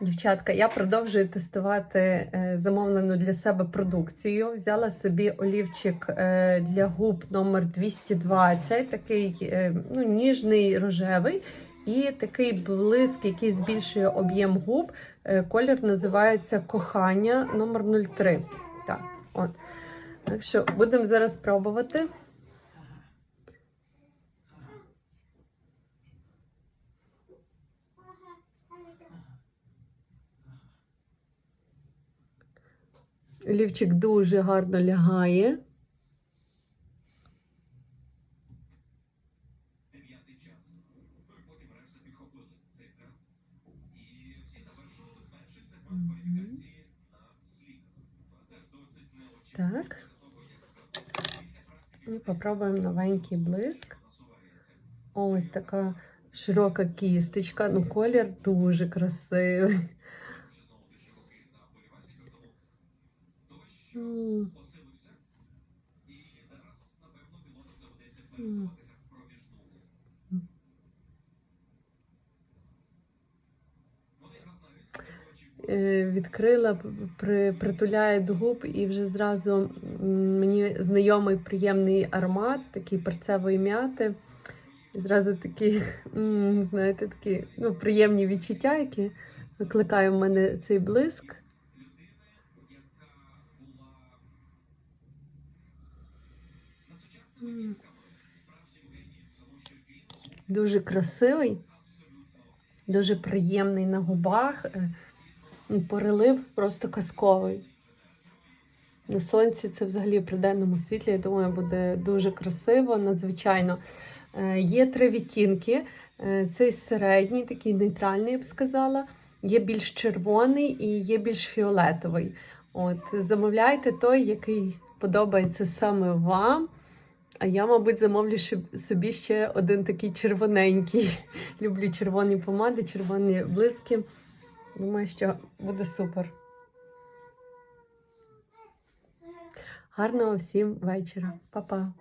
Дівчатка, я продовжую тестувати е, замовлену для себе продукцію. Взяла собі олівчик е, для губ номер 220, такий е, ну, ніжний рожевий, і такий блиск, який збільшує об'єм губ. Колір називається Кохання номер 03. Так, от. Так що будемо зараз пробувати. Олівчик дуже гарно лягає. Так. І попробуємо новенький блиск. Ось така широка кісточка. Ну, колір дуже красивий. М. Е, Відкрила, при, притуляє до губ і вже зразу мені знайомий приємний аромат, такий перцевої м'яти. Зразу такі, знаєте, такі ну, приємні відчуття, які викликає в мене цей блиск. Дуже красивий, дуже приємний на губах. е, ну, Перелив просто казковий. На сонці це взагалі при денному світлі, я думаю, буде дуже красиво, надзвичайно. Е, Є три відтінки. Е, Цей середній, такий нейтральний, я б сказала. Є більш червоний і є більш фіолетовий. От, замовляйте той, який подобається саме вам. А я, мабуть, замовлю собі ще один такий червоненький. Люблю червоні помади, червоні блиски. Думаю, що буде супер. Гарного всім вечора. Па-па.